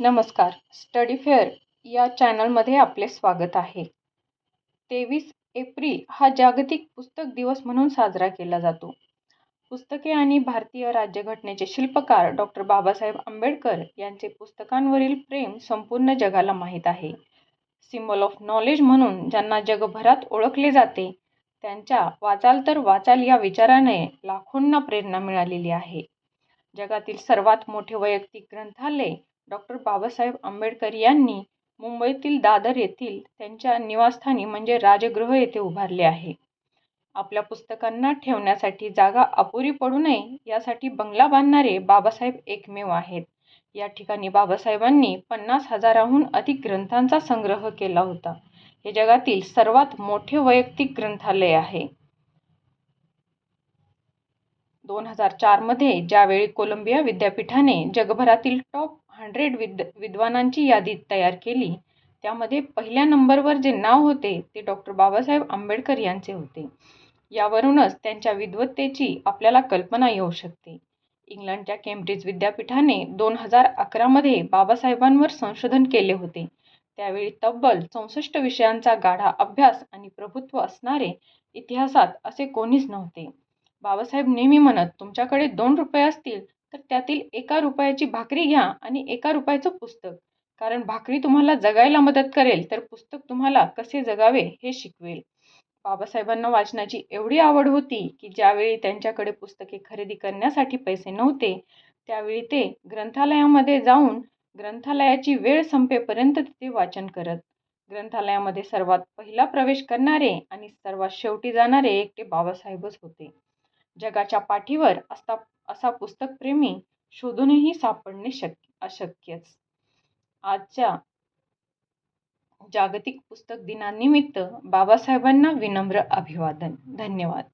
नमस्कार. Study fair या चॅनलमध्ये आपले स्वागत आहे. तेवीस एप्रिल हा जागतिक पुस्तक दिवस म्हणून साजरा केला जातो. पुस्तके आणि भारतीय राज्यघटनेचे शिल्पकार डॉक्टर बाबासाहेब आंबेडकर यांचे पुस्तकांवरील प्रेम संपूर्ण जगाला माहीत आहे. सिम्बॉल ऑफ नॉलेज म्हणून ज्यांना जगभरात ओळखले जाते त्यांच्या वाचाल तर वाचाल या विचाराने लाखोंना प्रेरणा मिळालेली आहे. जगातील सर्वात मोठे वैयक्तिक ग्रंथालय डॉक्टर बाबासाहेब आंबेडकर यांनी मुंबईतील दादर येथील त्यांच्या निवासस्थानी म्हणजे राजगृह येथे उभारले आहे. आपल्या पुस्तकांना ठेवण्यासाठी जागा अपुरी पडू नये यासाठी बंगला बांधणारे बाबासाहेब एकमेव आहेत. या ठिकाणी बाबासाहेबांनी पन्नास हजाराहून अधिक ग्रंथांचा संग्रह केला होता. हे जगातील सर्वात मोठे वैयक्तिक ग्रंथालय आहे. दोन हजार चारमध्ये ज्यावेळी कोलंबिया विद्यापीठाने जगभरातील टॉप हंड्रेड विद विद्वानांची यादी तयार केली. त्यामध्ये पहिल्या नंबरवर जे नाव होते ते डॉक्टर बाबासाहेब आंबेडकर यांचे होते. यावरूनच त्यांच्या विद्वत्तेची आपल्याला कल्पना येऊ शकते. इंग्लंडच्या केम्ब्रिज विद्यापीठाने दोन हजार अकरामध्ये बाबासाहेबांवर संशोधन केले होते. त्यावेळी तब्बल चौसष्ट विषयांचा गाढा अभ्यास आणि प्रभुत्व असणारे इतिहासात असे कोणीच नव्हते. बाबासाहेब नेहमी म्हणत तुमच्याकडे दोन रुपये असतील त्यातील एका रुपयाची भाकरी घ्या आणि एका रुपयाचं पुस्तक. कारण भाकरी तुम्हाला जगायला मदत करेल तर पुस्तक तुम्हाला कसे जगावे हे शिकवेल. बाबासाहेबांना वाचनाची एवढी आवड होती की ज्यावेळी त्यांच्याकडे पुस्तके खरेदी करण्यासाठी पैसे नव्हते त्यावेळी ते ग्रंथालयामध्ये जाऊन ग्रंथालयाची वेळ संपेपर्यंत तिथे वाचन करत. ग्रंथालयामध्ये सर्वात पहिला प्रवेश करणारे आणि सर्वात शेवटी जाणारे एकटे बाबासाहेबच होते. जगाच्या पाठीवर असता असा पुस्तकप्रेमी शोधूनही सापडणे शक्य अशक्यच. आजच्या जागतिक पुस्तक दिनानिमित्त बाबासाहेबांना विनम्र अभिवादन. धन्यवाद.